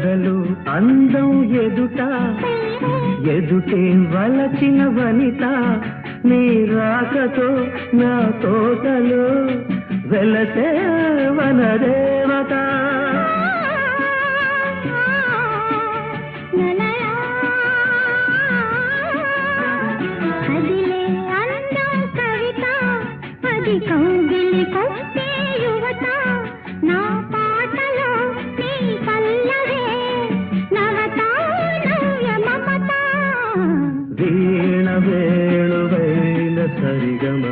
కథలు అందం ఎదుట. ఎదుటే వలచిన వనిత. నీ రాకతో నా తోటలో వెలసే వనదేవత కౌగిలి కొంటే యువత. వీణ వేణువేల సరిగమ